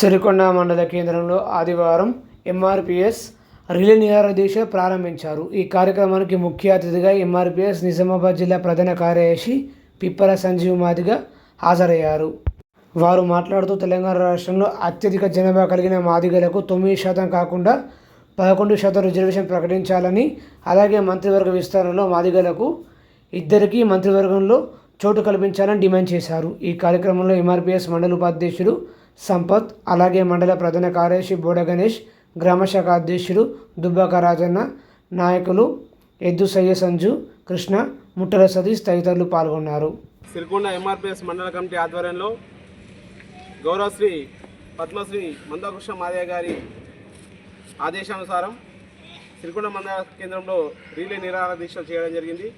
సిరికొండ మండల కేంద్రంలో ఆదివారం ఎంఆర్పిఎస్ రిలే నిరారదీక్ష ప్రారంభించారు. ఈ కార్యక్రమానికి ముఖ్య అతిథిగా ఎంఆర్పిఎస్ నిజామాబాద్ జిల్లా ప్రధాన కార్యదర్శి పిప్పల సంజీవ్ మాదిగ హాజరయ్యారు. వారు మాట్లాడుతూ తెలంగాణ రాష్ట్రంలో అత్యధిక జనాభా కలిగిన మాదిగలకు తొమ్మిది శాతం కాకుండా పదకొండు శాతం రిజర్వేషన్ ప్రకటించాలని అలాగే మంత్రివర్గ విస్తరణలో మాదిగలకు ఇద్దరికి మంత్రివర్గంలో చోటు కల్పించాలని డిమాండ్ చేశారు. ఈ కార్యక్రమంలో ఎంఆర్పిఎస్ మండల ఉపాధ్యక్షుడు సంపత్ అలాగే మండల ప్రధాన కార్యదర్శి బోడ గణేష్ గ్రామశాఖ అధ్యక్షుడు దుబ్బాక రాజన్న నాయకులు ఎద్దు సయ్య సంజు కృష్ణ ముట్టల సతీష్ తదితరులు పాల్గొన్నారు. సిరికొండ ఎంఆర్పిఎస్ మండల కమిటీ ఆధ్వర్యంలో గౌరవశ్రీ పద్మశ్రీ మందకృష్ణ మాదయ్య గారి ఆదేశానుసారం సిరికొండ మండల కేంద్రంలో రీలే నిరాహార దీక్షలు చేయడం జరిగింది.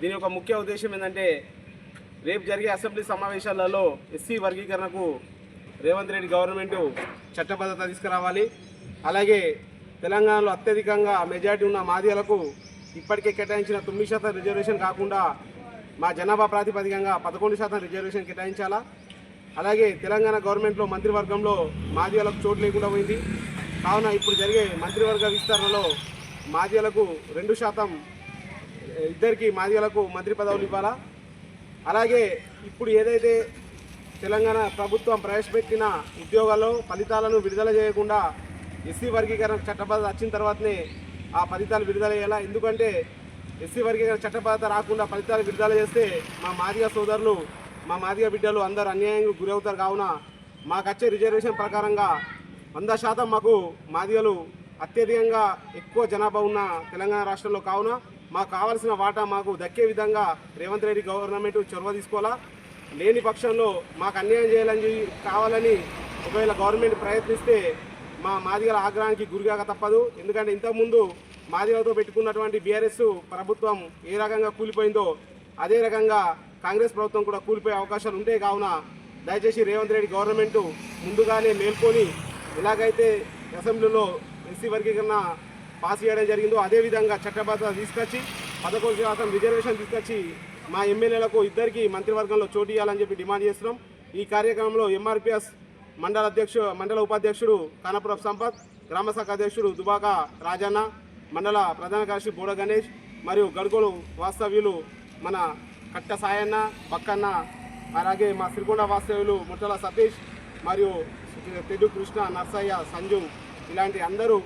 దీని యొక్క ముఖ్య ఉద్దేశం ఏంటంటే రేపు జరిగే అసెంబ్లీ సమావేశాలలో ఎస్సీ వర్గీకరణకు రేవంత్ రెడ్డి గవర్నమెంట్ చట్టబద్ధత తీసుకురావాలి. అలాగే తెలంగాణలో అత్యధికంగా మెజారిటీ ఉన్న మాదిలకు ఇప్పటికే కేటాయించిన తొమ్మిది శాతం రిజర్వేషన్ కాకుండా మా జనాభా ప్రాతిపదికంగా పదకొండు శాతం రిజర్వేషన్ కేటాయించాలా? అలాగే తెలంగాణ గవర్నమెంట్లో మంత్రివర్గంలో మాదిలకు చోటు లేకుండా పోయింది. కావున ఇప్పుడు జరిగే మంత్రివర్గ విస్తరణలో మాదిలకు రెండు శాతం ఇద్దరికి మాదిలకు మంత్రి పదవులు ఇవ్వాలా? అలాగే ఇప్పుడు ఏదైతే తెలంగాణ ప్రభుత్వం ప్రవేశపెట్టిన ఉద్యోగాల్లో ఫలితాలను విడుదల చేయకుండా ఎస్సీ వర్గీకరణ చట్టబద్ధ వచ్చిన తర్వాతనే ఆ ఫలితాలు విడుదల చేయాలా? ఎందుకంటే ఎస్సీ వర్గీకరణ చట్టబద్ధ రాకుండా ఫలితాలు విడుదల చేస్తే మా మాదిగ సోదరులు మా మాదిగ బిడ్డలు అందరూ అన్యాయంగా గురవుతారు. కావున మాకు వచ్చే రిజర్వేషన్ ప్రకారంగా వంద శాతం మాకు మాదిగలు అత్యధికంగా ఎక్కువ జనాభా ఉన్న తెలంగాణ రాష్ట్రంలో. కావున మాకు కావాల్సిన వాటా మాకు దక్కే విధంగా రేవంత్ రెడ్డి గవర్నమెంట్ చొరవ తీసుకోవాలా? లేని పక్షంలో మాకు అన్యాయం చేయాలని కావాలని ఒకవేళ గవర్నమెంట్ ప్రయత్నిస్తే మా మాదిగల ఆగ్రహానికి గురిగాక తప్పదు. ఎందుకంటే ఇంతకుముందు మాదిగలతో పెట్టుకున్నటువంటి బీఆర్ఎస్ ప్రభుత్వం ఏ రకంగా కూలిపోయిందో అదే రకంగా కాంగ్రెస్ ప్రభుత్వం కూడా కూలిపోయే అవకాశాలు ఉంటాయి కావున దయచేసి రేవంత్ రెడ్డి గవర్నమెంట్ ముందుగానే మేల్కొని ఎలాగైతే అసెంబ్లీలో ఎస్సీ వర్గీకరణ పాస్ చేయడం జరిగిందో అదేవిధంగా చట్టబద్ధ తీసుకొచ్చి పదకొండు శాతం రిజర్వేషన్ తీసుకొచ్చి మా ఎమ్మెల్యేలకు ఇద్దరికి మంత్రివర్గంలో చోటు ఇవ్వాలని చెప్పి డిమాండ్ చేస్తున్నాం. ఈ కార్యక్రమంలో ఎంఆర్పిఎస్ మండల అధ్యక్షుడు మండల ఉపాధ్యక్షుడు కానపురం సంపత్ గ్రామశాఖ అధ్యక్షుడు దుబాక రాజన్న మండల ప్రధాన కార్యదర్శి బోడ గణేష్ మరియు గడుగోలు వాస్తవ్యులు మన కట్ట సాయన్న బక్కన్న అలాగే మా శ్రీకొండ వాస్తవ్యులు ముట్టల సతీష్ మరియు తెడ్డు కృష్ణ నర్సయ్య సంజు ఇలాంటి అందరూ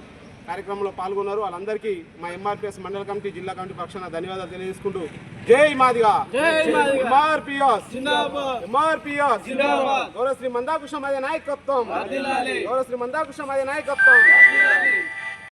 కార్యక్రమంలో పాల్గొన్నారు. వాళ్ళందరికీ మా ఎంఆర్పిఎస్ మండల కమిటీ జిల్లా కమిటీ పక్షాన ధన్యవాదాలు తెలియజేసుకుంటూ జై మాదిగా. ఎంఆర్పిఎస్ గౌరవ శ్రీ మందాకృష్ణ మాదే నాయకత్వం. గౌరవ శ్రీ మందాకృష్ణ మాదే నాయకత్వం.